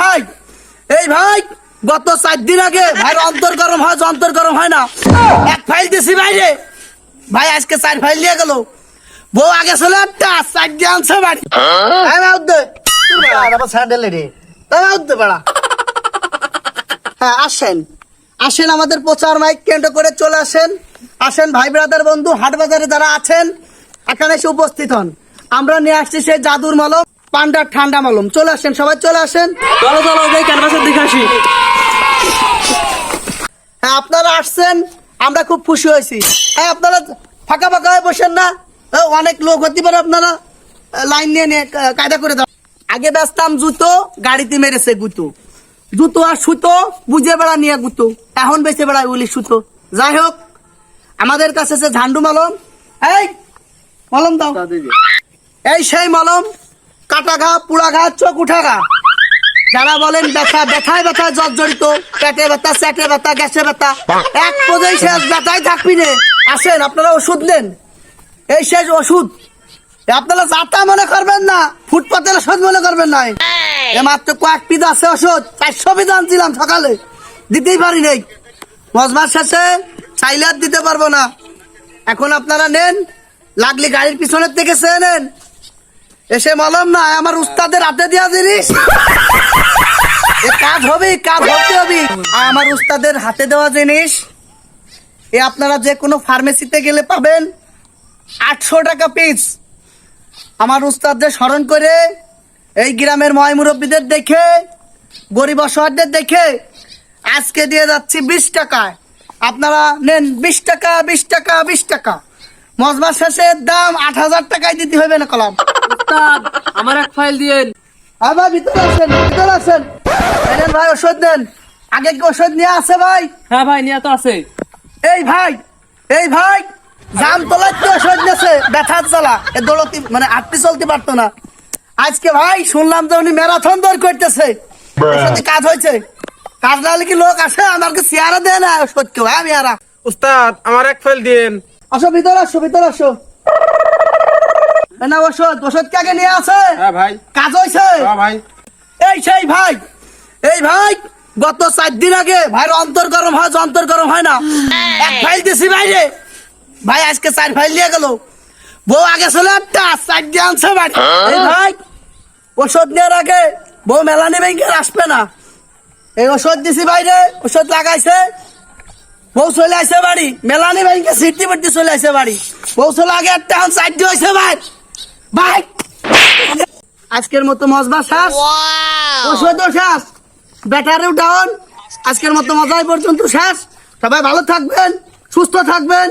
ভাই, এই ভাই, গত চার দিন আগে ভাই অন্তর গরম হয় অন্তর গরম হয় না। এক ফাইল দিছি বাইরে ভাই, আজকে চার ফাইল দিয়ে গেল। বউ আগে ছিল একটা, চার দিয়ে আনছে বাড়ি। হ্যাঁ আসেন। আসেন আমাদের প্রচার মাইক কেন্দ্র করে চলে আসেন। আসেন ভাই ব্রাদার বন্ধু, হাট বাজারে যারা আছেন, এখানে এসে উপস্থিত হন। আমরা নিয়ে আসছি সেই জাদুর মলম। পান্ডার ঠান্ডা মালুম। চলে আসেন সবাই চলে আসেন। চলো চলো যাই ক্যানভাসের দিকে আসি। হ্যাঁ আপনারা আসছেন আমরা খুব খুশি হয়েছি। হ্যাঁ আপনারা ফাঁকা ফাঁকা হয়ে বসেন না। অনেক লোক হতে পারে আপনারা। লাইন নিয়ে নিয়ে কায়দা করে দাও। আগে ব্যস্তাম জুতো গাড়িতে মেরেছে গুতো। জুতো আর সুতো বুঝে বেড়া নিয়ে গুতো। এখন বেঁচে বেড়ায় উলি সুতো। যাই হোক আমাদের কাছে আছে ঝান্ডু মলম এই মলম দাও। এই সেই মলম কাটা ঘা পুড়া ঘা চোখ উঠা ঘা যারা বলেন ব্যথা, ব্যথায় ব্যথায় জর্জরিত, পেটে ব্যথা, স্যাটে ব্যথা, গ্যাসে ব্যথা, এক পদেই শেষ ব্যথায় থাকবি রে আসেন, আপনারা ওষুধ নেন। এই শেষ ওষুধ। আপনারা যাতা মনে করবেন না, ফুটপাতের ওষুধ মনে করবেন না। মাত্র কয়েক পিস আছে ওষুধ, চারশো পিস আনছিলাম সকালে। দিতেই পারি নেই। মজমার শেষে চাইলে দিতে পারব না। এখন আপনারা নেন, লাগলে গাড়ির পিছনের থেকে সে নেন। এসে মলম না, আমার উস্তাদের হাতে দেওয়া জিনিস কাজ হবে কাজ হতে হবে আমার উস্তাদের হাতে দেওয়া জিনিস, এ আপনারা যে কোনো ফার্মেসিতে গেলে পাবেন আটশো টাকা পিস আমার উস্তাদদের স্মরণ করে এই গ্রামের ময় মুরব্বীদের দেখে, গরিব অসহায়দের দেখে আজকে দিয়ে যাচ্ছি বিশ টাকায়। আপনারা নেন, বিশ টাকা বিশ টাকা বিশ টাকা। মজবার শেষের দাম আট হাজার টাকায় দিতে হবে না কলাম। উস্তাদ আমার এক ফাইল দিয়েন। আবার ভিতরে আসেন ভিতরে আসেন। এই নেন ভাই ওষুধ নেন আগে কি ওষুধ নিয়ে আসে ভাই? হ্যাঁ ভাই নিয়ে তো আছে। এই ভাই এই ভাই জাম তোলার তো ওষুধ নেছে ব্যথার চালা এ দৌড়তি মানে আটটি চলতে পারতো না। আজকে ভাই শুনলাম যে উনি ম্যারাথন দৌড় করতেছে। ওষুধে কাজ হয়েছে। কাজ না হলে কি লোক আসে? আমাকে চেয়ারে দেয় না ওষুধ কেউ হ্যাঁ মেয়ারা? উস্তাদ আমার এক ফাইল দিন আসো ভিতরে আসো ভিতরে আসো। না ওষুধ ওষুধ নিয়ে আসে হ্যাঁ ভাই। কাজ হয়েছে হ্যাঁ ভাই। এই সেই ভাই এই ভাই গত চার দিন আগে ভাই অন্তর গরম হয় অন্তর গরম হয় না। এক ফাইল দিছি বাইরে ভাই আজকে চার ফাইল দিয়ে গেল। বউ আগে ছিল একটা চার দিয়ে আনছে বাড়ি এই ভাই ওষুধ নেওয়ার আগে বউ মেলানি ব্যাংকের আসবে না। এই ওষুধ দিছি বাইরে ওষুধ লাগাইছে। বউ চলে আসে বাড়ি। মেলানি ব্যাংকে সিটি বাড়ি চলে আসে বাড়ি। বউ চলে আগে একটা চার দিয়ে হয়েছে ভাই। ভাই আজকের মতো মজবা শ্বাস ওষুধ শ্বাস ব্যাটারিও ডাউন আজকের মতো মজাই পর্যন্ত শেষ। সবাই ভালো থাকবেন সুস্থ থাকবেন।